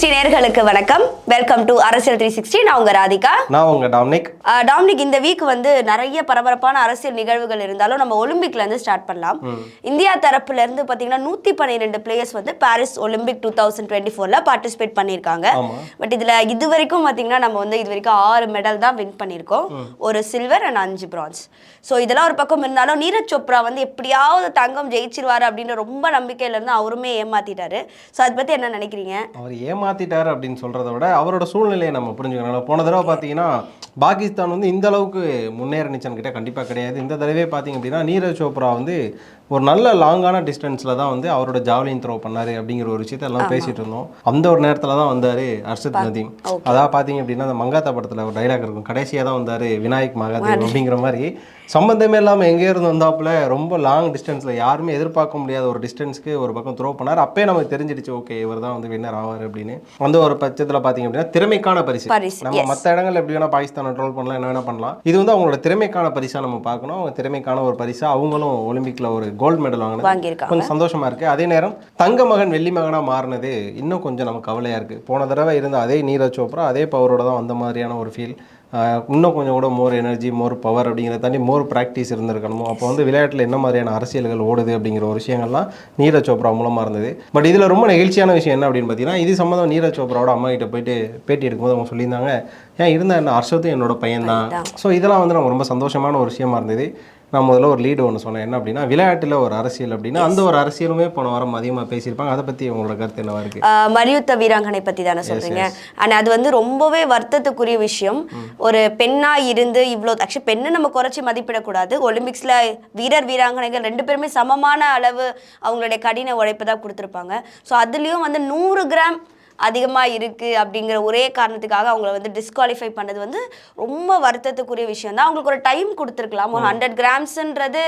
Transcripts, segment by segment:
Sixty நேர்களுக்கு வணக்கம். Welcome to அரசியல் த்ரீ சிக்ஸ்டி நான் உங்க ராதிகா. நான் உங்க டாமினிக். டாமினிக் இந்த வீக் வந்து நிறைய பரபரப்பான அரசியல் நிகழ்வுகள் இருந்தாலும் நம்ம ஒலிம்பிக்ல இருந்து ஸ்டார்ட் பண்ணலாம். இந்தியா தரப்புல இருந்து பாத்தீங்கன்னா நூத்தி பன்னிரெண்டு பிளேயர்ஸ் வந்து Paris Olympic two thousand twenty ஃபோர்ல பார்ட்டிசிபேட் பண்ணியிருக்காங்க. பட் இதுல இது வரைக்கும் பாத்தீங்கன்னா நம்ம வந்து இது வரைக்கும் ஆறு மெடல் தான் வின் பண்ணியிருக்கோம். ஒரு சில்வர் அண்ட் அஞ்சு பிரான்ஸ் ஸோ இதெல்லாம் ஒரு பக்கம் இருந்தாலும் நீரஜ் சோப்ரா வந்து எப்படியாவது தங்கம் ஜெயிச்சிருவாரு அப்படின்னு ரொம்ப நம்பிக்கையில இருந்து அவருமே ஏமாத்திட்டாரு. ஸோ அதை பத்தி என்ன நினைக்கிறீங்க? அவர் ஏமாத்திட்டாரு அப்படின்னு சொல்றத விட அவரோட சூழ்நிலையை நம்ம புரிஞ்சுக்கணும். போன தடவை பார்த்தீங்கன்னா பாகிஸ்தான் வந்து இந்த அளவுக்கு முன்னேறணிச்சன்கிட்ட கிட்ட கண்டிப்பாக கிடையாது. இந்த தடவை பார்த்தீங்க அப்படின்னா நீரஜ் சோப்ரா வந்து ஒரு நல்ல லாங்கான டிஸ்டன்ஸில் தான் வந்து அவரோட ஜாவ்லின் த்ரோ பண்ணாரு அப்படிங்கிற ஒரு விஷயத்த எல்லாம் பேசிட்டு இருந்தோம். அந்த ஒரு நேரத்தில் தான் வந்தாரு அர்ஷத் நதீம். அதாவது பார்த்தீங்க அப்படின்னா அந்த மங்காத்தா படத்தில் ஒரு டைலாக் இருக்கும். கடைசியாக தான் வந்தாரு விநாயக் மகாதேவ் அப்படிங்கிற மாதிரி. சம்பந்தமே இல்லாமல் எங்கே இருந்து வந்தாப்புல ரொம்ப லாங் டிஸ்டன்ஸில் யாருமே எதிர்பார்க்க முடியாத ஒரு டிஸ்டன்ஸ்க்கு ஒரு பக்கம் த்ரோ பண்ணார். அப்பயே நமக்கு தெரிஞ்சிடுச்சு ஓகே இவர் தான் வந்து வின்னர் ஆவார் அப்படின்னு. அந்த ஒரு பட்சத்தில் பார்த்தீங்க அப்படின்னா திறமைக்கான பரிசு. நம்ம மற்ற இடங்கள்ல எப்படி வேணா பாகிஸ்தானை ட்ரோல் பண்ணலாம் என்ன வேணா பண்ணலாம். இது வந்து அவங்களோட திறமைக்கான பரிசா நம்ம பார்க்கணும். அவங்க திறமைக்கான ஒரு பரிசா அவங்களும் ஒலிம்பிக்ல ஒரு கோல்டு மெடல் வாங்கினது வாங்கியிருக்காங்க. கொஞ்சம் சந்தோஷமா இருக்கு. அதே நேரம் தங்க மகன் வெள்ளி மகனா மாறினது இன்னும் கொஞ்சம் நமக்கு கவலையா இருக்கு. போன தடவை இருந்த அதே நீரஜ் சோப்ரா அதே பவரோட தான் வந்த மாதிரியான ஒரு ஃபீல் இன்னும் கொஞ்சம் கூட மோர் எனர்ஜி மோர் பவர் அப்படிங்கிறத தாண்டி மோர் ப்ராக்டிஸ் இருந்திருக்கணும்? அப்போ வந்து விளையாட்டில் என்ன மாதிரியான அரசியல்கள் ஓடுது அப்படிங்கிற ஒரு விஷயங்கள்லாம் நீரஜ் சோப்ரா மூலமாக இருந்தது. பட் இதில் ரொம்ப நெகிழ்ச்சியான விஷயம் என்ன அப்படின்னு பார்த்தீங்கன்னா இது சம்மந்தம் நீரஜ் சோப்ராவோட அம்மா கிட்ட போயிட்டு பேட்டி எடுக்கும்போது அவங்க சொல்லியிருந்தாங்க ஏன் இருந்தா என்ன ஹர்ஷத்தும் என்னோட பையன் தான் ஸோ இதெல்லாம் வந்து நம்ம ரொம்ப சந்தோஷமான ஒரு விஷயமா இருந்தது. நான் முதல்ல ஒரு லீடு ஒன்று சொன்னேன். என்ன அப்படின்னா விளையாட்டில் ஒரு அரசியல் அப்படின்னா அந்த ஒரு அரசியலுமே போன வாரம் அதிகமாக பேசியிருப்பாங்க. அதை பற்றி உங்களோட கருத்து என்னவா இருக்கு? ஆஹ் மல்யுத்த வீராங்கனை பத்தி தானே சொல்றீங்க. அண்ட் அது வந்து ரொம்பவே வருத்தத்துக்குரிய விஷயம். ஒரு பெண்ணா இருந்து இவ்வளோ ஆக்சுவலி பெண்ணை நம்ம குறைச்சி மதிப்பிடக்கூடாது. ஒலிம்பிக்ஸ்ல வீரர் வீராங்கனைகள் ரெண்டு பேருமே சமமான அளவு அவங்களுடைய கடின உழைப்பு தான் கொடுத்துருப்பாங்க. ஸோ அதுலேயும் வந்து நூறு கிராம் அதிகமாக இருக்குது அப்படிங்கிற ஒரே காரணத்துக்காக அவங்கள வந்து டிஸ்குவாலிஃபை பண்ணது வந்து ரொம்ப வருத்தத்துக்குரிய விஷயம் தான். அவங்களுக்கு ஒரு டைம் கொடுத்துருக்கலாம். ஒரு ஹண்ட்ரட் கிராம்ஸ்ன்றது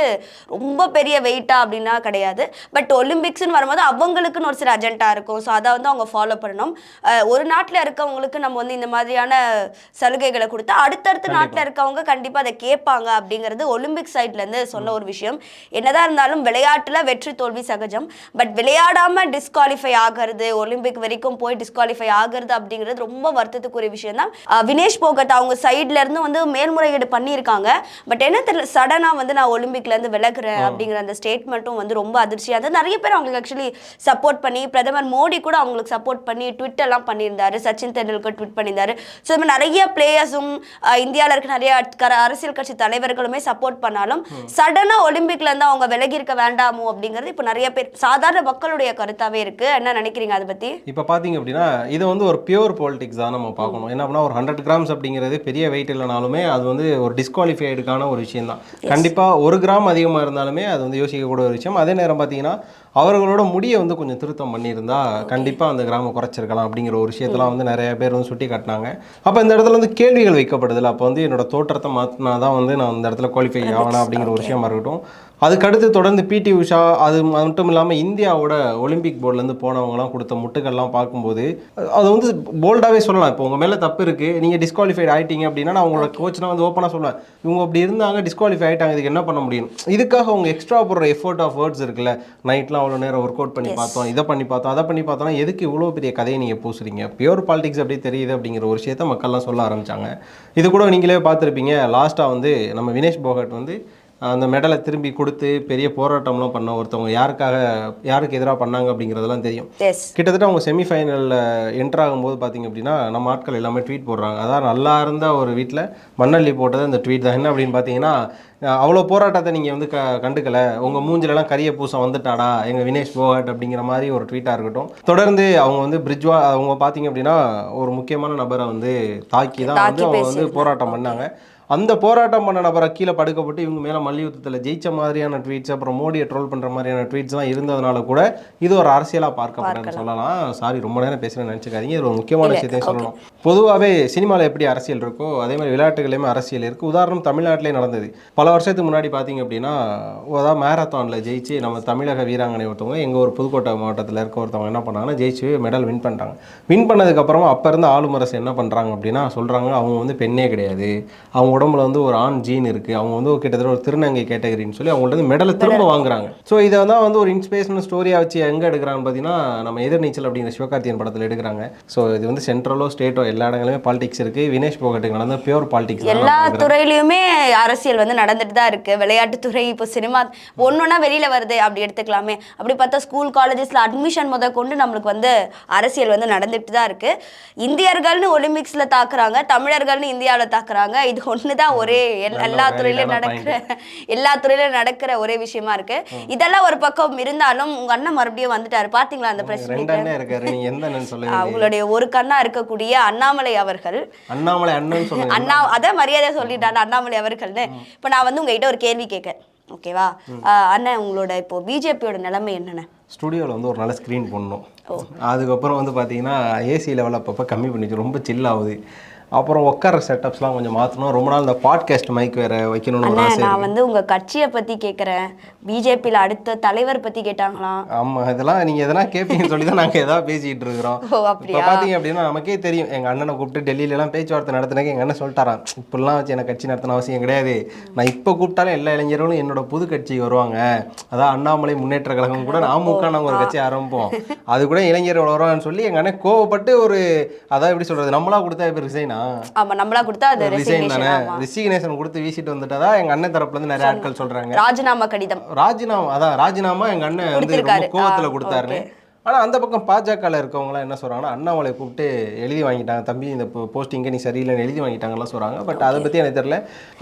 ரொம்ப பெரிய வெயிட்டா அப்படின்னா கிடையாது. பட் ஒலிம்பிக்ஸ்னு வரும்போது அவங்களுக்குன்னு ஒரு சில அஜெண்டா இருக்கும். ஸோ அதை வந்து அவங்க ஃபாலோ பண்ணணும். ஒரு நாட்டில் இருக்கவங்களுக்கு நம்ம வந்து இந்த மாதிரியான சலுகைகளை கொடுத்தா அடுத்தடுத்த நாட்டில் இருக்கவங்க கண்டிப்பாக அதை கேட்பாங்க அப்படிங்கிறது ஒலிம்பிக் சைட்லேருந்து சொன்ன ஒரு விஷயம். என்னதான் இருந்தாலும் விளையாட்டில் வெற்றி தோல்வி சகஜம். பட் விளையாடாம டிஸ்குவாலிஃபை ஆகிறது ஒலிம்பிக் வரைக்கும் போய் டிஸ்குவாலிஃபை ஆகிறது அப்படிங்கிறது ரொம்ப வருத்தத்துக்குரிய விஷயம் தான் வினேஷ் போகட் அவங்க சைட்ல இருந்து வந்து மேல்முறையீடு பண்ணியிருக்காங்க. பட் என்ன தெரியல சடனா வந்து நான் ஒலிம்பிக்ல இருந்து விலகுறேன் அப்படிங்கிற அந்த ஸ்டேட்மெண்ட்டும் வந்து ரொம்ப அதிர்ச்சியா இருந்தது. நிறைய பேர் அவங்களுக்கு ஆக்சுவலி சப்போர்ட் பண்ணி பிரதமர் மோடி கூட அவங்களுக்கு சப்போர்ட் பண்ணி ட்விட் எல்லாம் பண்ணியிருந்தாரு. சச்சின் தெண்டுல்கர் ட்விட் பண்ணியிருந்தாரு. ஸோ இது நிறைய பிளேயர்ஸும் இந்தியாவில் இருக்க நிறைய அரசியல் கட்சி தலைவர்களுமே சப்போர்ட் பண்ணாலும் சடனா ஒலிம்பிக்ல இருந்து அவங்க விலகி இருக்க வேண்டாமோ அப்படிங்கிறது இப்போ நிறைய பேர் சாதாரண மக்களுடைய கருத்தாவே இருக்கு. என்ன நினைக்கிறீங்க அதை பத்தி? இப்போ பார்த்தீங்க அப்படின்னா இது வந்து ஒரு பியூர் பாலிடிக்ஸ் தான் நம்ம பார்க்கணும். என்ன அப்படின்னா ஒரு ஹண்ட்ரட் கிராம்ஸ் அப்படிங்கிறது பெரிய வெயிட் இல்லைனாலுமே அது வந்து ஒரு டிஸ்குவாலிஃபைடுக்கான ஒரு விஷயம் தான் கண்டிப்பாக ஒரு கிராம் அதிகமாக இருந்தாலுமே அது வந்து யோசிக்கக்கூடிய ஒரு விஷயம். அதே நேரம் பார்த்தீங்கன்னா அவர்களோட முடியை வந்து கொஞ்சம் திருத்தம் பண்ணியிருந்தா கண்டிப்பாக அந்த கிராமம் குறைச்சிருக்கலாம் அப்படிங்கிற ஒரு விஷயத்தெல்லாம் வந்து நிறைய பேர் வந்து சுட்டி காட்டினாங்க. அப்போ இந்த இடத்துல வந்து கேள்விகள் வைக்கப்படுதில்ல. அப்போ வந்து என்னோட தோற்றத்தை மாற்றினா தான் வந்து நான் அந்த இடத்துல குவாலிஃபை ஆகணும் அப்படிங்கிற ஒரு விஷயமா இருக்கட்டும். அதுக்கடுத்து தொடர்ந்து பிடி உஷா அது மட்டும் இல்லாமல் இந்தியாவோட ஒலிம்பிக் போர்ட்லேருந்து போனவங்கலாம் கொடுத்த முட்டுகள்லாம் பார்க்கும்போது அது வந்து போல்டாகவே சொல்லலாம். இப்போ உங்கள் மேலே தப்பு இருக்குது நீங்கள் டிஸ்குவாலிஃபைட் ஆயிட்டீங்க அப்படின்னா நான் உங்களோட கோச்னா வந்து ஓப்பனாக சொல்லுவேன். இவங்க அப்படி இருந்தாங்க டிஸ்குவாலிஃபை ஆயிட்டாங்க இதுக்கு என்ன பண்ண முடியும்? இதுக்காக அவங்க எக்ஸ்ட்ரா போடுற எஃபோர்ட் ஆஃப் வேர்ட்ஸ் இருக்குல்ல. நைட்லாம் அவ்வளோ நேரம் ஒர்க் அவுட் பண்ணி பார்த்தோம் இதை பண்ணி பார்த்தோம் அதை பண்ணி பார்த்தோம்னா எதுக்கு இவ்வளோ பெரிய கதையை நீங்கள் பூசுறீங்க? பியூர் பாலிடிக்ஸ் அப்படி தெரியுது அப்படிங்கிற ஒரு விஷயத்த மக்கள்லாம் சொல்ல ஆரம்பிச்சாங்க. இது கூட நீங்களே பார்த்துருப்பீங்க லாஸ்ட்டாக வந்து நம்ம வினேஷ் போகட் வந்து அந்த மெடலை திரும்பி கொடுத்து பெரிய போராட்டம்லாம் பண்ண ஒருத்தவங்க யாருக்காக யாருக்கு எதிராக பண்ணாங்க அப்படிங்கிறதெல்லாம் தெரியும். கிட்டத்தட்ட அவங்க செமிஃபைனலில் என்டர் ஆகும்போது பார்த்தீங்க அப்படின்னா நம்ம ஆட்கள் எல்லாமே ட்வீட் போடுறாங்க. அதான் நல்லா இருந்த ஒரு வீட்டில் மண்ணள்ளி போட்டது அந்த ட்வீட் தான். என்ன அப்படின்னு பார்த்தீங்கன்னா அவ்வளோ போராட்டத்தை நீங்கள் வந்து க கண்டுக்கல. உங்கள் மூஞ்சிலலாம் கரிய பூசம் வந்துட்டாடா எங்கள் வினேஷ் போகட் அப்படிங்கிற மாதிரி ஒரு ட்வீட்டாக இருக்கட்டும். தொடர்ந்து அவங்க வந்து பிரிட்ஜ்வா அவங்க பார்த்தீங்க அப்படின்னா ஒரு முக்கியமான நபரை வந்து தாக்கி தான் வந்து அவங்க வந்து போராட்டம் பண்ணாங்க. அந்த போராட்டம் பண்ண நபரை கீழே படுக்கப்பட்டு இவங்க மேலே மல்யுத்தத்தில் ஜெயிச்ச மாதிரியான ட்வீட்ஸ் அப்புறம் மோடியை ட்ரோல் பண்ணுற மாதிரியான ட்வீட்ஸ்லாம் இருந்ததுனால கூட இது ஒரு அரசியலாக பார்க்கப்படுன்னு சொல்லலாம். சாரி ரொம்ப நேரம் பேசுகிறேன்னு நினச்சிக்காதீங்க. இது ஒரு முக்கியமான விஷயத்தையும் சொல்லணும். பொதுவாகவே சினிமாவில் எப்படி அரசியல் இருக்கோ அதே மாதிரி விளையாட்டுகளையுமே அரசியல் இருக்குது உதாரணம் தமிழ்நாட்டிலே நடந்தது. பல வருஷத்துக்கு முன்னாடி பார்த்தீங்க அப்படின்னா அதாவது மேரத்தானில் ஜெயிச்சு நம்ம தமிழக வீராங்கனை ஒருத்தவங்க எங்கள் ஒரு புதுக்கோட்டை மாவட்டத்தில் இருக்க ஒருத்தவங்க என்ன பண்ணாங்கன்னா ஜெயிச்சு மெடல் வின் பண்ணிட்டாங்க. வின் பண்ணதுக்கப்புறமா அப்போ இருந்த ஆளுமரசு என்ன பண்ணுறாங்க அப்படின்னா சொல்கிறாங்க அவங்க வந்து பெண்ணே கிடையாது. அவங்களோட உடம்புல வந்து ஒரு ஆண் ஜீன் இருக்குது அவங்க வந்து கிட்டத்தட்ட ஒரு திருநங்கை கேட்டகரின்னு சொல்லி அவங்கள்ட்ட வந்து மெடலை திரும்ப வாங்குறாங்க. ஸோ இதை தான் வந்து ஒரு இன்ஸ்பிரேஷனல் ஸ்டோரியாக வச்சு எங்கே எடுக்கிறாங்கன்னு பார்த்தீங்கன்னா நம்ம எதிர்நீச்சல் அப்படிங்கிற சிவகார்த்தியன் படத்தில் எடுக்கிறாங்க. ஸோ இது வந்து சென்ட்ரலோ ஸ்டேட்டோ எல்லா இடங்களுமே பாலிடிக்ஸ் இருக்குது வினேஷ் போகட்டுக்கு நடந்த பியூர் பாலிடிக்ஸ் எல்லா துறையிலயுமே அரசியல் வந்து நடந்துட்டு தான் இருக்கு. விளையாட்டுத்துறை இப்போ சினிமா ஒன்னொன்னா வெளியில வருது. அப்படி எடுத்துக்கலாமே. அப்படி பார்த்தா ஸ்கூல் காலேஜஸ்ல அட்மிஷன் முத கொண்டு நம்மளுக்கு வந்து அரசியல் வந்து நடந்துட்டு தான் இருக்கு. இந்தியர்கள்னு ஒலிம்பிக்ஸ்ல தாக்குறாங்க. தமிழர்கள்னு இந்தியாவுல தாக்குறாங்க. இது ஒண்ணுதான் ஒரே எல்- நல்ல எல்லா ஒரு துறையிலும் நடக்கிற எல்லா துறையிலும் நடக்கிற ஒரே விஷயமா இருக்கு. இதெல்லாம் ஒரு பக்கம் இருந்தாலும் உங்க அண்ணன் மறுபடியும் வந்துட்டாரு. பாத்தீங்களா அந்த பிரஸ் அண்ணன் சொல்லுங்க அவங்களுடைய ஒரு கண்ணா இருக்கக்கூடிய அண்ணாமலை அவர்கள். அண்ணாமலை அண்ணன் அண்ணா அதான் மரியாதை சொல்லிட்டாங்க அண்ணாமலை அவர்கள்னு. இப்போ நான் வந்து உங்ககிட்ட ஒரு கேள்வி கேட்கேன் ஓகேவா? அண்ணன் உங்களோட இப்போ பிஜேபியோட நிலைமை என்னென்ன? ஸ்டுடியோவில் வந்து ஒரு நல்ல ஸ்க்ரீன் போடணும். அதுக்கப்புறம் வந்து பார்த்தீங்கன்னா ஏசி லெவல் அப்பப்போ கம்மி பண்ணிச்சு ரொம்ப chill ஆகுது. அப்புறம் உட்கார செட்டப்ஸ்லாம் கொஞ்சம் மாற்றணும் ரொம்ப நாள் இந்த பாட்காஸ்ட் மைக் வேறு வைக்கணும்னு நான் வந்து உங்க கட்சியை பத்தி கேட்குறேன் பிஜேபியில் அடுத்த தலைவர் பத்தி கேட்டாங்களாம். ஆமாம் இதெல்லாம் நீங்கள் எதனா கேட்பீங்கன்னு சொல்லி தான் நாங்கள் எதாவது பேசிகிட்டு இருக்கிறோம் இப்போ பார்த்தீங்க அப்படின்னா நமக்கே தெரியும். எங்கள் அண்ணனை கூப்பிட்டு டெல்லியிலலாம் பேச்சுவார்த்தை நடத்தினக்கு எங்கள் அண்ணன் சொல்லிட்டாராம். இப்படிலாம் வச்சு எனக்கு கட்சி நடத்தின அவசியம் கிடையாது. நான் இப்போ கூப்பிட்டாலும் எல்லா இளைஞர்களும் என்னோட புது கட்சிக்கு வருவாங்க. அதான் அண்ணாமலை முன்னேற்ற கழகம் கூட நாமுக நாங்கள் ஒரு கட்சி ஆரம்பிப்போம். அது கூட இளைஞர்கள் வருவாங்கன்னு சொல்லி எங்கள் அண்ணன் கோவப்பட்டு ஒரு அதான் எப்படி சொல்கிறது நம்மளா கொடுத்தா இப்போ ரிசைனா ஆமா நம்மளா கொடுத்தா அது ரிசைன் ரெசிக்னேஷன் தானே? ரிசிக்னேஷன் கொடுத்து வீசிட்டு வந்துட்டதா எங்கள் அண்ணன் தரப்புல இருந்து நிறைய ஆட்கள் சொல்கிறாங்க ராஜினாமா கடிதம். ராஜினாமா அதான் ராஜினாமா எங்க அண்ணன் வந்து. கோவத்துல கொடுத்தாருன்னு. ஆனா அந்த பக்கம் பாஜகல இருக்கவங்களாம் என்ன சொல்றாங்கன்னா அண்ணாமலை கூப்பிட்டு எழுதி வாங்கிட்டாங்க. தம்பி இந்த போஸ்டிங்க நீ சரியில்லைன்னு எழுதி வாங்கிட்டாங்கலாம் சொல்றாங்க. பட் அதை பத்தி எனக்கு தெரியல.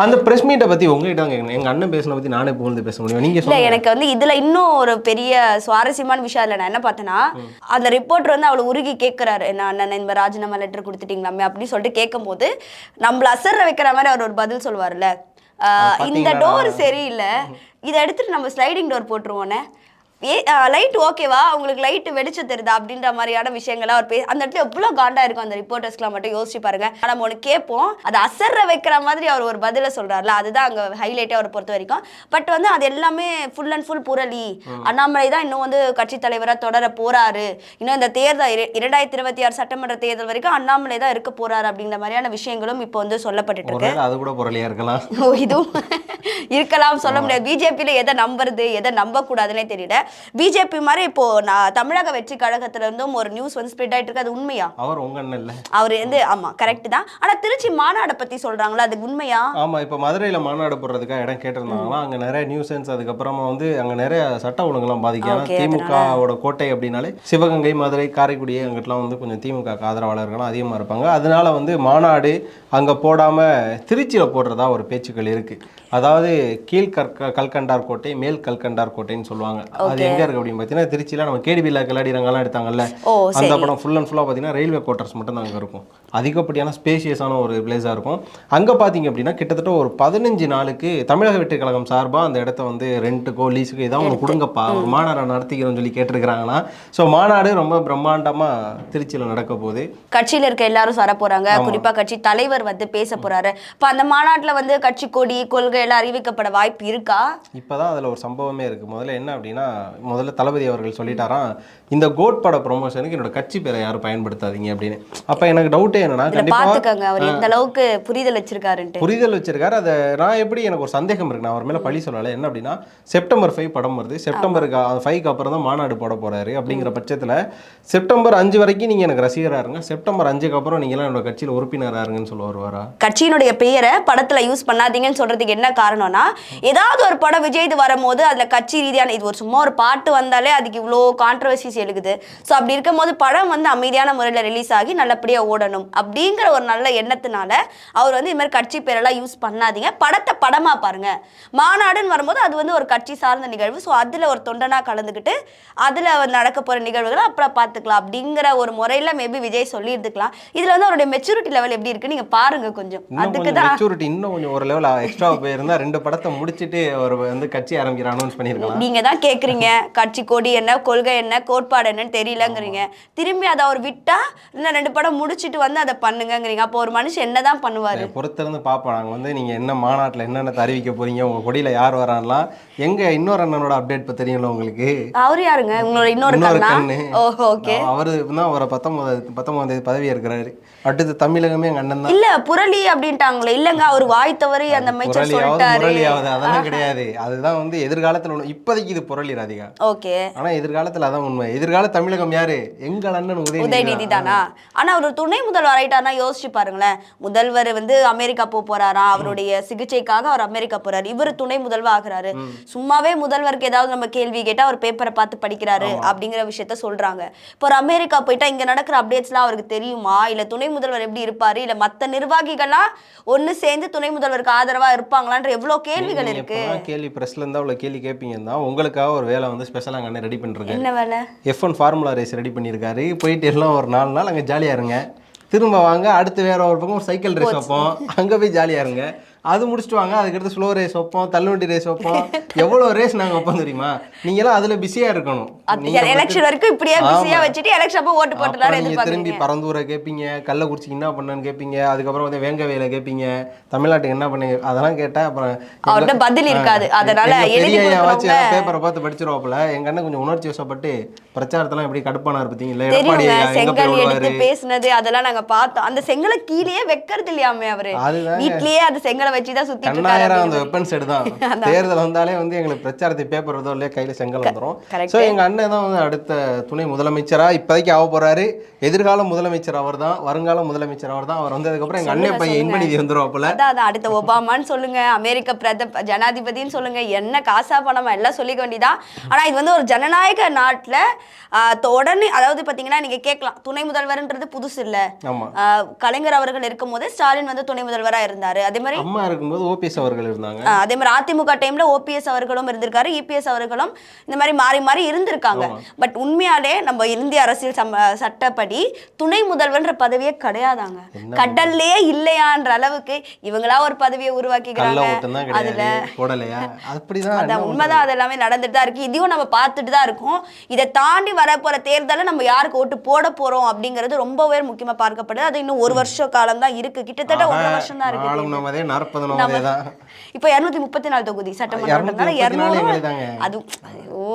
அந்த பிரஸ் மீட்டை பத்தி உங்ககிட்ட தான் கேட்கணும் எங்க அண்ணன் பேசின பத்தி நானே புகழ்ந்து பேச முடியும். நீங்க இல்ல எனக்கு வந்து இதுல இன்னும் ஒரு பெரிய சுவாரஸ்யமான விஷயம் அதுல நான் என்ன பார்த்தேன்னா அந்த ரிப்போர்ட்டர் வந்து அவளை உருகி கேட்கிறாரு என்ன அண்ணன் இந்த ராஜினாமா லெட்டர் கொடுத்துட்டீங்களாமே அப்படின்னு சொல்லிட்டு கேட்கும்போது நம்மள அசர்ற வைக்கிற மாதிரி அவர் ஒரு பதில் சொல்லுவார்ல இந்த? டோர் சரியில்லை. இதை எடுத்துட்டு நம்ம ஸ்லைடிங் டோர் போட்டுருவோனே ஏ லைட் ஓகேவா உங்களுக்கு லைட் வெளிச்சம் தெரியுதா அப்படின்ற மாதிரியான விஷயங்களை அவர் பே அந்த இடத்துல எவ்வளோ காண்டா இருக்கும் அந்த ரிப்போர்ட்டர்ஸ்க்குலாம் மட்டும் யோசிச்சு பாருங்க. நம்ம ஒன்று கேட்போம். அதை அசர்ற வைக்கிற மாதிரி அவர் ஒரு பதிலை சொல்றாருல. அதுதான் அங்க ஹைலைட்டே அவரை பொறுத்த வரைக்கும். பட் வந்து அது எல்லாமே ஃபுல் அண்ட் ஃபுல் புரளி. அண்ணாமலை தான் இன்னும் வந்து கட்சி தலைவரா தொடர போறாரு. இன்னும் இந்த தேர்தல் இர- இரண்டாயிரத்தி இருபத்தி ஆறு சட்டமன்ற தேர்தல் வரைக்கும் அண்ணாமலை தான் இருக்க போறாரு அப்படிங்கிற மாதிரியான விஷயங்களும் இப்போ வந்து சொல்லப்பட்டுட்டு இருக்கு. அது கூட பொருளியா இருக்கலாம். இதுவும் இருக்கலாம் சொல்ல முடியாது. பிஜேபியில் எதை நம்புறது எதை நம்பக்கூடாதுன்னே தெரியல. பிஜேபி மாதிரி இப்போ நான் தமிழக வெற்றி கழகத்துல இருந்தும் ஒரு நியூஸ் வந்து ஸ்ப்ரெட் ஆயிட்டு இருக்கு. அது உண்மையா? அவர் உங்க அண்ணன் இல்ல. அவர் வந்து ஆமா கரெக்ட் தான். ஆனா திருச்சி மாநாடை பத்தி சொல்றாங்களா? அது உண்மையா? ஆமா இப்போ மதுரையில மாநாடு போடுறதுக்காக இடம் கேட்டிருந்தாங்களாம் அங்க நிறைய நியூசன்ஸ் அதுக்கப்புறமா வந்து அங்க நிறைய சட்ட ஒழுங்குலாம் Okay, திமுகவோட கோட்டை அப்படின்னாலே சிவகங்கை மதுரை காரைக்குடி அங்கிட்டலாம் வந்து கொஞ்சம் திமுக ஆதரவாளர்களும் அதிகமா இருப்பாங்க. அதனால வந்து மாநாடு அங்க போடாம திருச்சியில போடுறதா ஒரு பேச்சுக்கள் இருக்கு. அதாவது கீழ் கற்க கல்கண்டார் கோட்டை மேல் கல்கண்டார் கோட்டைன்னு சொல்லுவாங்க. அது எங்க இருக்கு அப்படின்னு பார்த்தீங்கன்னா திருச்சியில நம்ம கேடிபியில் கிளாடி ரங்கெல்லாம் எடுத்தாங்கல்ல அந்த படம் ஃபுல் அண்ட் ஃபுல்லாக பார்த்தீங்கன்னா ரயில்வே குவார்ட்டர்ஸ் மட்டும் தான் அங்கே இருக்கும். அதிகப்படியான ஸ்பேஷியஸான ஒரு பிளேஸாக இருக்கும். அங்கே பார்த்தீங்க அப்படின்னா கிட்டத்தட்ட ஒரு பதினஞ்சு நாளுக்கு தமிழக வெற்றி கழகம் சார்பாக அந்த இடத்த வந்து ரெண்ட்டுக்கோ லீஸுக்கோ ஏதாவது ஒன்று கொடுங்கப்பா. ஒரு மாநாடு நடத்திக்கிறோம்னு சொல்லி கேட்டிருக்கிறாங்கன்னா ஸோ மாநாடு ரொம்ப பிரம்மாண்டமாக திருச்சியில் நடக்க போகுது. கட்சியில இருக்க எல்லாரும் வர போறாங்க குறிப்பா கட்சி தலைவர் வந்து பேச போறாரு. இப்ப அந்த மாநாட்டுல வந்து கட்சி கொடி கொள்கை எல்லாம் அறிவிக்கப்பட வாய்ப்பு இருக்கா? இப்போதான் அதில் ஒரு சம்பவமே இருக்குது முதல்ல என்ன அப்படின்னா முதல்ல தளபதி அவர்கள் சொல்லிட்டாராம் இந்த கோட் பட ப்ரொமோஷனுக்கு என்னோட கட்சி பேரை யாரும் பயன்படுத்தாதீங்க அப்படின்னு. அப்போ எனக்கு டவுட்டே என்னன்னா கண்டிப்பாக பாத்துக்கங்க அவர் எந்த அளவுக்கு புரிதல் வச்சிருக்காருன்ட்டு. புரிதல் வச்சிருக்காரு. அதை நான் எப்படி எனக்கு ஒரு சந்தேகம் இருக்கு. நான் அவர் மேல பழி சொல்லலை. என்ன அப்படின்னா செப்டம்பர் ஃபைவ் படம் வருது. செப்டம்பருக்கு ஃபைவ்க்கு அப்புறம் தான் மாநாடு போட போறாரு அப்படிங்கிற பட்சத்துல செப்டம்பர் அஞ்சு வரைக்கும் நீங்க எனக்கு ரசிகரா இருங்க. செப்டம்பர் அஞ்சுக்கு அப்புறம் நீங்க எல்லாம் என்னோட கட்சியில உறுப்பினரா இருங்கன்னு சொல்ல வருவாரா? கட்சியினுடைய பெயரை படத்துல யூஸ் பண்ணாதீங்கன்னு சொல்றதுக்கு என்ன காரணம்னா ஏதாவது ஒரு படம் விஜய் இது வரும்போது அதுல கட்சி ரீதியான இது ஒரு சும்மா ஒரு பாட்டு வந்தாலே அதுக்கு இவ்வளோ கான்ட்ரவர்சிஸ் எழுகுது. ஸோ அப்படி இருக்கும்போது படம் வந்து அமைதியான முறையில் ரிலீஸ் ஆகி நல்லபடியா ஓடணும் அப்படிங்கிற ஒரு நல்ல எண்ணத்தினால அவர் வந்து இது மாதிரி கட்சி பேரெல்லாம் யூஸ் பண்ணாதீங்க. படத்தை படமா பாருங்க. மாநாடுன்னு வரும்போது அது வந்து ஒரு கட்சி சார்ந்த நிகழ்வு. ஸோ அதுல ஒரு தொண்டனா கலந்துக்கிட்டு அதுல நடக்க போற நிகழ்வுகளை அப்புறம் பார்த்துக்கலாம் அப்படிங்கிற ஒரு முறையில மேபி விஜய் சொல்லியிருந்துக்கலாம். இதுல வந்து அவருடைய மெச்சூரிட்டி லெவல் எப்படி இருக்கு? நீங்க பாருங்க கொஞ்சம். அதுக்கு தான் மெச்சூரிட்டி இன்னும் கொஞ்சம் ஒரு லெவல் எக்ஸ்ட்ரா போயிருந்தா ரெண்டு படத்தை முடிச்சிட்டு அவர் வந்து கட்சி ஆரம்பிக்கிற அனௌன்ஸ் பண்ணியிருக்கலாம். நீங்க தான் கேக்குறீங்க கட்சி கொடி என்ன கொள்கை என்ன கோட்பாடு என்னன்னு தெரியலங்கிறீங்க. திரும்பி அதை அவர் விட்டா இன்னும் ரெண்டு படம் முடிச்சிட்டு வந்து அதை பண்ணுங்கங்கிறீங்க. அப்போ ஒரு மனுஷன் என்னதான் பண்ணுவாரு? பொறுத்திருந்து பார்ப்போம் நாங்கள் வந்து நீங்கள் என்ன மாநாட்டில் என்னென்ன அறிவிக்க போறீங்க உங்கள் கொடியில் யார் வரான்லாம் எங்க இன்னொரு அண்ணனோட அப்டேட் இப்போ தெரியும்ல உங்களுக்கு? அவரு யாருங்க? உங்களோட இன்னொரு கண்ணா? ஓகே. அவரு தான் அவரை பத்தொன்பது பத்தொன்பதாம் தேதி பதவி இருக்கிறாரு அடுத்து தமிழகமே எங்கள் அண்ணன் தான். இல்ல புரளி அப்படின்ட்டாங்களே. இல்லங்க அவர் வாய் தவறி அந்த அமைச்சர் சொல்லிட்டாரு. அதெல்லாம் கிடையாது. அதுதான் வந்து எதிர்காலத்தில் இப்போதைக்கு இது புரளி ராதிகா ஓகே. ஆனா எதிர்காலத்துல அதான் உண்மை. எதிர்கால தமிழகம் யாரு? எங்கள் அண்ணன் உதயநிதி உதயநிதி தானா? ஆனா அவர் துணை முதல்வர் ஆயிட்டாருன்னா யோசிச்சு பாருங்களேன். முதல்வர் வந்து அமெரிக்கா போக போறாராம் அவருடைய சிகிச்சைக்காக அவர் அமெரிக்கா போறாரு. இவர் துணை முதல்வர் ஆகுறாரு. சும்மாவே முதல்வருக்கு ஏதாவது நம்ம கேள்வி கேட்டா அவர் பேப்பரை பார்த்து படிக்கிறாரு அப்படிங்கிற விஷயத்த சொல்றாங்க. இப்போ ஒரு அமெரிக்கா போயிட்டா இங்க நடக்கிற அப்டேட்ஸ்லாம் அவருக்கு தெரியுமா? இல்ல துணை முதல்வர் எப்படி இருப்பாரு? இல்ல மத்த நிர்வாகிகள்லாம் ஒண்ணு சேர்ந்து துணை முதல்வருக்கு ஆதரவா இருப்பாங்களான்ற எவ்வளவு கேள்விகள் இருக்கு. கேள்வி பிரஸ்ல இருந்தா அவ்வளவு கேள்வி கேட்பீங்க தான் உங்களுக்காக ஒரு வேலை வந்து ஸ்பெஷலாக அங்கே ரெடி பண்ணிருக்கேன் என்ன வேலை? F one formula race ready பண்ணியிருக்காரு போயிட்டு எல்லாம் ஒரு நாலு நாள் அங்கே ஜாலியாக இருங்க. திரும்ப வாங்க அடுத்து வேற ஒரு பக்கம் சைக்கிள் ரேஸ் வைப்போம். அங்கே போய் ஜாலியாக இருங்க. அது முடிச்சுட்டு வாங்க. அதுக்கடுத்து ஸ்லோ ரேஸ் வைப்போம் தள்ளுவண்டி ரேஸ் வைப்போம். எவ்வளோ ரேஸ் நாங்கள் வைப்போம் தெரியுமா? நீங்களாம் அதில் பிஸியாக இருக்கணும். எலெக்ஷன் வரைக்கும் இப்படியே பிஸியா வச்சுட்டு எலெக்ஷன் அப்போ ஓட்டு போட்டுலாம் அப்புறம் நீங்க திரும்பி பரந்தூரை கேட்பீங்க கள்ளக்குறிச்சிக்கு என்ன பண்ணேன்னு கேட்பீங்க அதுக்கப்புறம் வந்து வேங்கவேல கேட்பீங்க தமிழ்நாட்டுக்கு என்ன பண்ணீங்க அதெல்லாம் கேட்டா அப்புறம் அவர்ட்ட பதில் இருக்காது. அதனால எங்க எழுதி பெரிய ஐயாவாச்சும் கொடுக்கறவங்க- பேப்பரை பார்த்து படிச்சிருவாப்புல. எங்க அண்ணன் கொஞ்சம் உணர்ச்சி வசப்பட்டு பிரச்சாரத்தெல்லாம் எப்படி கடுப்பானார் பார்த்தீங்களா? எடப்பாடி தெரியுங்க ஐயா எங்க செங்கல் எடுத்து பேசுனது அதெல்லாம் நாங்க பார்த்தோம். அந்த செங்கலை கீழேயே வைக்கிறது இல்லையாமே அவரு. வீட்லயே அந்த செங்கலை வச்சுதான் சுத்திட்டு இருக்காரு கண்ணாயிரம் அந்த வெப்பன் செட் தான் தேர்தல் வந்தாலே வந்து எங்களுக்கு பிரச்சாரத்தை பேப்பர் வருதோ இல்லையா கையில செங்கல் correct. ஸோ எங்க அண்ணன் தான் வந்து அடுத்த துணை முதலமைச்சரா இப்போதைக்கு ஆக போறாரு. எதிர்கால முதலமைச்சர் அவர் தான் வருங்கால முதலமைச்சர் அவர் தான் அவர் வந்ததுக்கப்புறம் எங்க அண்ணன் பையன் இன்பநிதி வந்துருவாப்புல அதான் அடுத்த ஒபாமான்னு சொல்லுங்க அமெரிக்க பிரத ஜனாதிபதின்னு சொல்லுங்க. என்ன காசா பணமா எல்லாம் சொல்லிக்க வேண்டியதா? ஆனா இது வந்து ஒரு ஜனநாயக நாட்டுல உடனே அதாவது பாத்தீங்கன்னா நீங்க கேட்கலாம். துணை முதல்வர்ன்றது புதுசு இல்ல. கலைஞர் அவர்கள் இருக்கும் போது ஸ்டாலின் வந்து துணை முதல்வரா இருந்தாரு. அதே மாதிரி அம்மா இருக்கும்போது ஓபிஎஸ் அவர்கள் இருந்தாங்க. அதே மாதிரி அதிமுக டைம்ல ஓபிஎஸ் அவர்களும் இருந்திருக்காரு. இபிஎஸ் அவர்களும் இந்த மாதிரி மாறி மாறி இருந்திருக்காங்க. பட் உண்மையாலே நம்ம இந்திய அரசியல் சம சட்டப்படி துணை முதல்வர்ன்ற பதவியே கிடையாதாங்க. கடல்லே இல்லையான்ற அளவுக்கு இவங்களா ஒரு பதவியை உருவாக்கிக்கிறாங்க. அதுல அப்படிதான் உண்மைதான். அது எல்லாமே நடந்துட்டு தான் இருக்கு. இதையும் நம்ம பார்த்துட்டு தான் இருக்கோம். இதை தாண்டி வரப்போற தேர்தலில் நம்ம யாருக்கு ஓட்டு போட போறோம் அப்படிங்கிறது ரொம்பவே முக்கியமா பார்க்கப்படுது. அது இன்னும் ஒரு வருஷ காலம் தான் இருக்கு. கிட்டத்தட்ட ஒன்றரை வருஷம் தான் இருக்கு நாளும் நம்மதே நாற்பது நம்மதே தான் இப்போ இரநூத்தி முப்பத்தி நாலு தொகுதி சட்டமன்றம்னால 234 இரநூறு. அது ஓ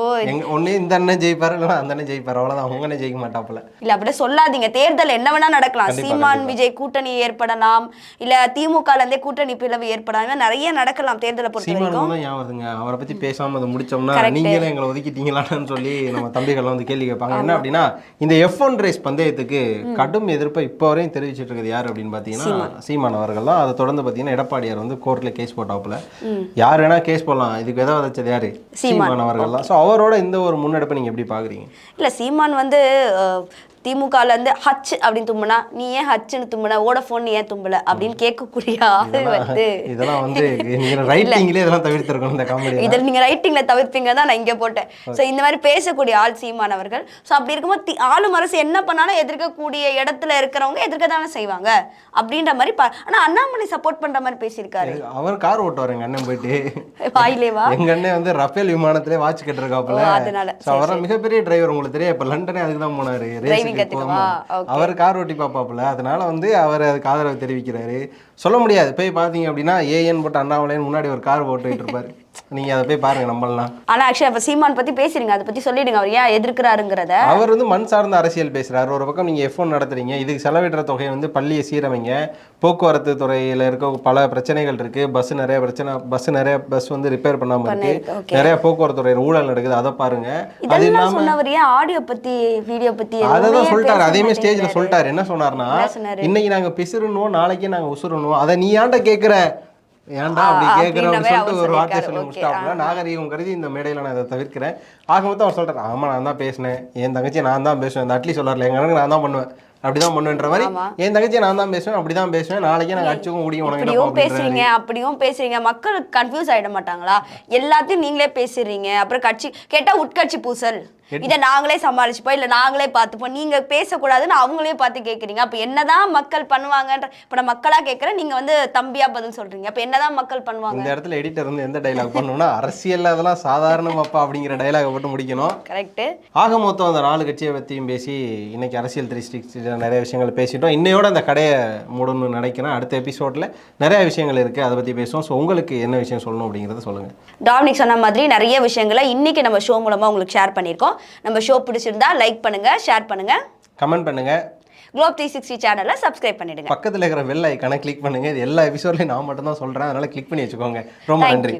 ஒண்ணு இந்த அண்ணன் ஜெயிப்பாரு இல்லைன்னா அந்த அண்ணன் ஜெயிப்பாரு. அவ்வளவுதான். அவங்க அண்ணன் ஜெயிக்க மாட்டாப்புல இல்ல அப்படியே சொல்லாதீங்க. தேர்தல் என்ன வேணா நடக்கலாம். சீமான் விஜய் கூட்டணி ஏற்படலாம். இல்ல திமுக இருந்தே கூட்டணி பிளவு ஏற்படலாம் நிறைய நடக்கலாம் தேர்தலை பொறுத்த வரைக்கும். வருதுங்க அவரை பத்தி பேசாம அதை முடிச்சோம்னா நீங்களே எங்களை ஒதுக்கிட்டீங்களான்னு சொல்லி நம்ம தம்பிகள்லாம் வந்து கேள்வி கேட்பாங்க. என்ன அப்படின்னா இந்த எஃப் ஒன் ரேஸ் பந்தயத்துக்கு கடும் எதிர்ப்பை இப்போ வரையும் தெரிவிச்சிட்டு இருக்குது யார் அப்படின்னு பார்த்தீங்கன்னா சீமான். அவர்கள் தான் அதை தொடர்ந்து பார்த்தீங்கன்னா எடப்பாடியார் வந்து கோர்ட்ல கேஸ் போட்டாப்புல யார் வேணா கேஸ் போடலாம். இதுக்கு எதாவது வச்சது யாரு? சீமான். அவர்கள் தான் ஸோ அவரோட இந்த ஒரு முன்னெடுப்பை நீங்க எப்படி பாக்குறீங்க? இல்ல சீமான் வந்து திமுகல இருந்து ஹச் அப்படின்னு தும்புனா நீ ஏன் ஹச்னு தும்புன? ஓடஃபோன் ஏன் தும்பல? அப்படின்னு கேட்கக்கூடிய ஆளு வந்து இதெல்லாம் வந்து நீங்க ரைட்டிங்லேயே இதெல்லாம் தவிர்த்திருக்கணும் இந்த காமெடி இதில் நீங்க ரைட்டிங்ல தவிர்ப்பீங்க தான் நான் இங்க போட்டேன். சோ இந்த மாதிரி பேசக்கூடிய ஆள் சீமானவர்கள். சோ அப்படி இருக்கும்போது ஆளும் அரசு என்ன பண்ணாலும் எதிர்க்கக்கூடிய இடத்துல இருக்கிறவங்க எதிர்க்க தானே செய்வாங்க. அப்படின்ற மாதிரி பா ஆனா அண்ணாமலை சப்போர்ட் பண்ற மாதிரி பேசியிருக்காரு. அவர் கார் ஓட்டுவார் எங்க அண்ணன் போயிட்டு. வாயிலேவா எங்க அண்ணன் வந்து ரஃபேல் விமானத்திலே வாட்ச் கட்டிருக்காப்புல. அதனால. அவர் மிகப்பெரிய டிரைவர் உங்களுக்கு தெரியும் இப்ப லண்டனே அதுக்கு தான் போனாரு ரேஸுக்கு கத்துக்கவா? அவர் கார் ஓட்டி பாப்பாப்புல அதனால வந்து அவர் அதுக்கு ஆதரவு தெரிவிக்கிறாரு. சொல்ல முடியாது. போய் பாத்தீங்க அப்படின்னா ஏஎன் போட்டு அண்ணாமலைன்னு முன்னாடி ஒரு கார் போட்டுக்கிட்டு இருப்பாரு. நீங்க அதை போய் பாருங்க நம்பலாம் ஆனா ஆக்சுவலா இப்ப சீமான் பத்தி பேசுறீங்க அதை பத்தி சொல்லிடுங்க. அவர் ஏன் எதிர்க்கிறாருங்கிறத. அவர் வந்து மண் சார்ந்த அரசியல் பேசுறாரு. ஒரு பக்கம் நீங்க எஃப் நடத்துறீங்க. இதுக்கு செலவிடுற தொகையை வந்து பள்ளியை சீரமைங்க. போக்குவரத்து துறையில இருக்க பல பிரச்சனைகள் இருக்கு. பஸ் நிறைய பிரச்சனை பஸ் நிறைய பஸ் வந்து ரிப்பேர் பண்ணாம இருக்கு. நிறைய போக்குவரத்து துறையில ஊழல் நடக்குது. அதை பாருங்க. அது இல்லாம சொன்னவர் ஏன் ஆடியோ பத்தி வீடியோ பத்தி அதை எதுவுமே தான் சொல்லிட்டாரு அதேமே ஸ்டேஜ்ல. சொல்லிட்டாரு. என்ன சொன்னாருன்னா என்ன சொன்னாரு? இன்னைக்கு நாங்க பிசுறணும் நாளைக்கு நாங்க உசுறணும் அதை நீ ஏன்டா கேக்குற? ஏன்டா அப்படி மாதிரி சொல்லிட்டு ஒரு வார்த்தை. சொல்லி முடிச்சிட்டாப்புல. நாகரீகம் கருதி இந்த மேடையில நான் இதை தவிர்க்கிறேன். ஆக மொத்தம் அவர் சொல்றாரு ஆமா நான் தான் பேசினேன். என் தங்கச்சி நான் தான் பேசுவேன். இந்த அட்லி சொல்லார்ல எங்க அண்ணனுக்கு நான் தான் பண்ணுவேன். அப்படிதான் பண்ணுன்ற மாதிரி. என் தங்கச்சியை நான் தான் பேசுவேன் அப்படிதான் பேசுவேன். நாளைக்கே நான் அடிச்சுக்கும் முடியும் உனக்கு பேசுறீங்க அப்படியும் பேசுறீங்க. மக்கள் கன்ஃபியூஸ் ஆயிட மாட்டாங்களா? எல்லாத்தையும் நீங்களே பேசிடுறீங்க அப்புறம் கட்சி கேட்டா உட்கட்சி பூசல். இதை நாங்களே சமாளிச்சுப்போம். இல்ல நாங்களே பார்த்துப்போம். நீங்க பேசக்கூடாதுன்னு அவங்களையும் பார்த்து கேக்குறீங்க. அப்ப என்னதான் மக்கள் பண்ணுவாங்கன்ற இப்ப நான் மக்களா கேக்குறேன் நீங்க வந்து தம்பியா பதில் சொல்றீங்க. அப்ப என்னதான் மக்கள் பண்ணுவாங்க? இந்த இடத்துல எடிட்டர் வந்து எந்த டைலாக் பண்ணணும்னா அரசியல்ல அதெல்லாம் சாதாரணமாப்பா அப்படிங்கிற டைலாக போட்டு முடிக்கணும். கரெக்ட் ஆக மொத்தம் அந்த நாலு கட்சியை பற்றியும் பேசி இன்னைக்கு அரசியல் த்ரீ நிறைய விஷயங்கள் பேசிட்டோம். இன்னையோட அந்த கடையை மூடணும்னு நினைக்கிறேன். அடுத்த எபிசோடில் நிறைய விஷயங்கள் இருக்குது அதை பற்றி பேசுவோம். ஸோ உங்களுக்கு என்ன விஷயம் சொல்லணும் அப்படிங்கிறத சொல்லுங்கள் டாமினிக் சொன்ன மாதிரி நிறைய விஷயங்களை இன்னைக்கு நம்ம ஷோ மூலமா உங்களுக்கு ஷேர் பண்ணியிருக்கோம். நம்ம ஷோ பிடிச்சிருந்தா லைக் பண்ணுங்க ஷேர் பண்ணுங்க. கமெண்ட் பண்ணுங்கள் குளோப் த்ரீ சிக்ஸ்டி சேனலை சப்ஸ்கிரைப் பண்ணிடுங்க. பக்கத்தில் இருக்கிற வெள்ளை ஐக்கானை கிளிக் பண்ணுங்கள் இது எல்லா எபிசோட்லையும் நான் மட்டும் தான் சொல்கிறேன் அதனால் கிளிக் பண்ணி வச்சுக்கோங்க. ரொம்ப நன்றி.